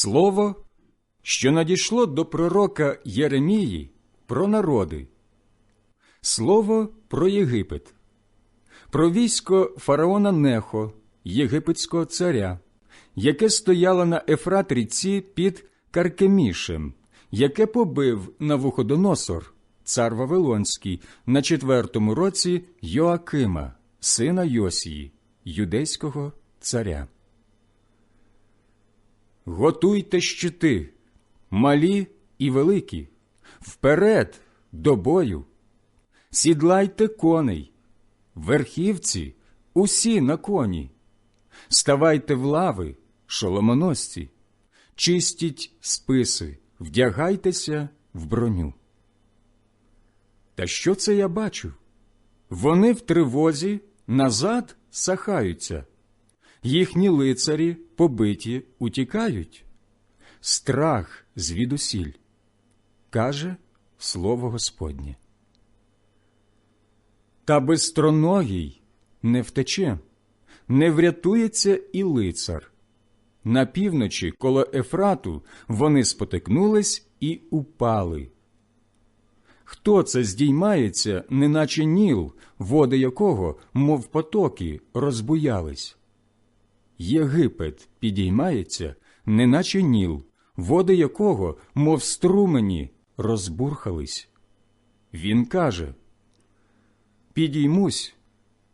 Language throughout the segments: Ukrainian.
Слово, що надійшло до пророка Єремії про народи, слово про Єгипет, про військо фараона Нехо, єгипетського царя, яке стояло на Ефрат ріці під Каркемішем, яке побив Навуходоносор, цар Вавилонський, на четвертому році Йоакима, сина Йосії, юдейського царя. Готуйте щити, малі і великі, вперед до бою, сідлайте коней, верхівці усі на коні, ставайте в лави, шоломоносці, чистіть списи, вдягайтеся в броню. Та що це я бачу? Вони в тривозі назад сахаються, їхні лицарі побиті утікають. Страх звідусіль, каже слово Господнє. Та безстроногий не втече, не врятується і лицар. На півночі коло Ефрату вони спотикнулись і упали. Хто це здіймається, неначе ніл, води якого, мов потоки, розбуялись? Єгипет підіймається, неначе ніл, води якого, мов струмені, розбурхались. Він каже Підіймусь,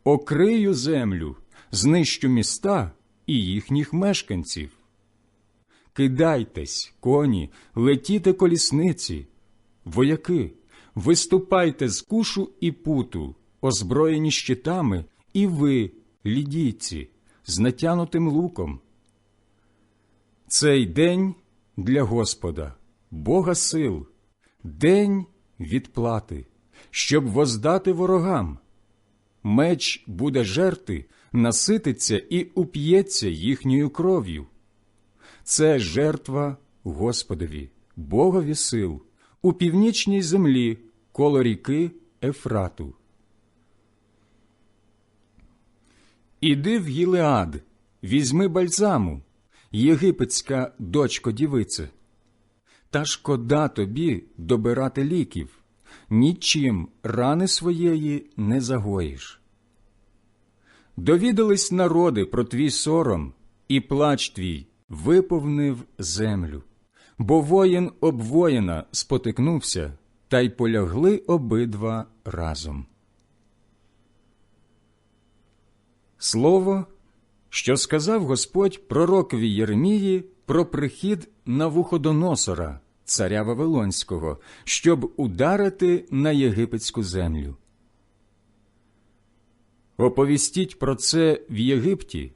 окрию землю, знищу міста і їхніх мешканців. Кидайтесь, коні, летіте колісниці, вояки, виступайте з кушу і путу, озброєні щитами, і ви, лідійці, з натянутим луком. Цей день для Господа, Бога сил, день відплати, щоб воздати ворогам. Меч буде жерти, насититься і уп'ється їхньою кров'ю. Це жертва Господові, Богові сил, у північній землі коло ріки Ефрату. Іди в Гілеад, візьми бальзаму, єгипетська дочко дівице. Та шкода тобі добирати ліків, нічим рани своєї не загоїш. Довідались народи про твій сором, і плач твій виповнив землю, бо воїн об воїна спотикнувся, та й полягли обидва разом. Слово, що сказав Господь пророкові Єремії про прихід Навуходоносора, царя Вавилонського, щоб ударити на єгипетську землю. Оповістіть про це в Єгипті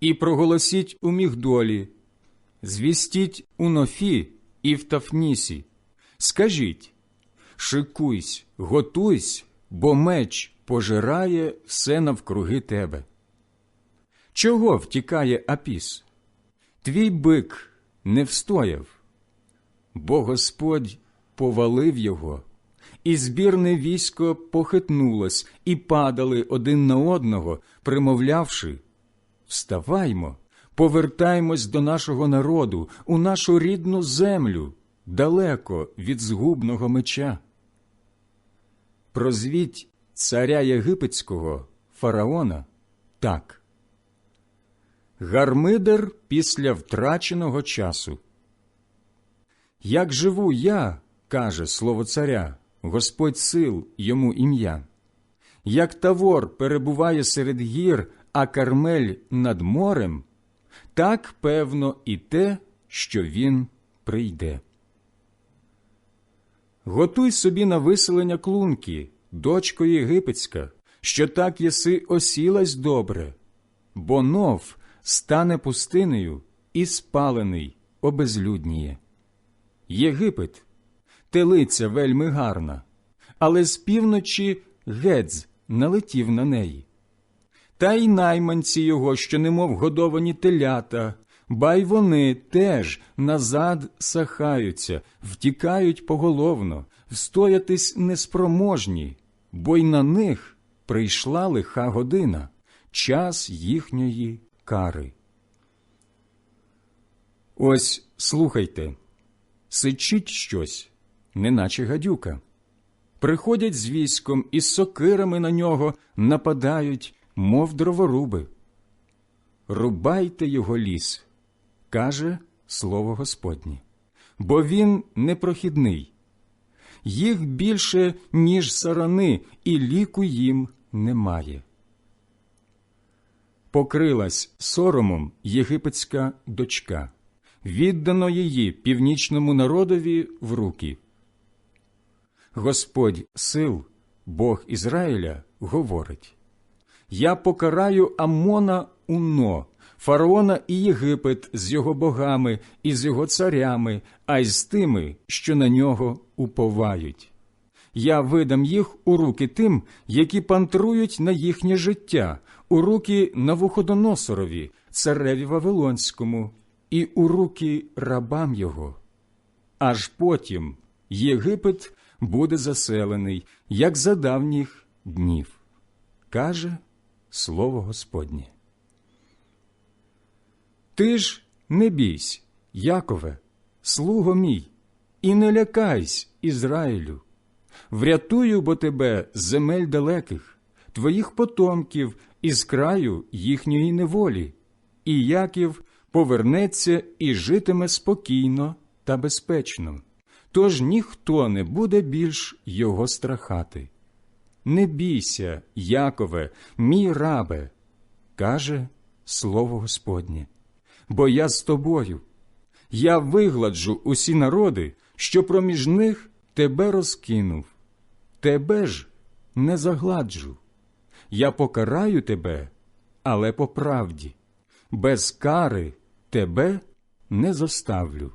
і проголосіть у Мігдолі, звістіть у Нофі і в Тафнісі. Скажіть шикуйсь, готуйсь, бо меч пожирає все навкруги тебе. Чого втікає Апіс? Твій бик не встояв, бо Господь повалив його, і збірне військо похитнулось, і падали один на одного, примовлявши Вставаймо, повертаймось до нашого народу, у нашу рідну землю, далеко від згубного меча. Прозвіть царя єгипетського фараона так. Гармидер після втраченого часу. Як живу я, каже слово царя, Господь сил йому ім'я, як Тавор перебуває серед гір, а Кармель над морем, так певно і те, що він прийде. Готуй собі на виселення клунки, дочко єгипетська, що так єси осілась добре, бо нов стане пустинею і спалений обезлюдніє. Єгипет телиця вельми гарна, але з півночі гедз налетів на неї. Та й найманці його, що немов годовані телята, бай вони теж назад сахаються, втікають поголовно, встоятись неспроможні, бо й на них прийшла лиха година, час їхньої кари. Ось слухайте, сичить щось, неначе гадюка. Приходять з військом і з сокирами на нього нападають, мов дроворуби. Рубайте його ліс, каже слово Господнє, бо він непрохідний. Їх більше, ніж сарани, і ліку їм немає. Покрилась соромом єгипетська дочка, віддано її північному народові в руки. Господь сил, Бог Ізраїля, говорить Я покараю Амона уно, фараона і Єгипет з його богами і з його царями, а й з тими, що на нього уповають. Я видам їх у руки тим, які пантрують на їхнє життя, у руки Навуходоносорові, цареві Вавилонському, і у руки рабам його. Аж потім Єгипет буде заселений, як за давніх днів, каже слово Господнє. Ти ж не бійсь, Якове, слуго мій, і не лякайсь, Ізраїлю. Врятую бо тебе з земель далеких, твоїх потомків із краю їхньої неволі, і Яків повернеться і житиме спокійно та безпечно, тож ніхто не буде більш його страхати. Не бійся, Якове, мій рабе, каже слово Господнє, бо я з тобою. Я вигладжу усі народи, що проміж них тебе розкинув, тебе ж не загладжу. Я покараю тебе, але по правді, без кари тебе не заставлю.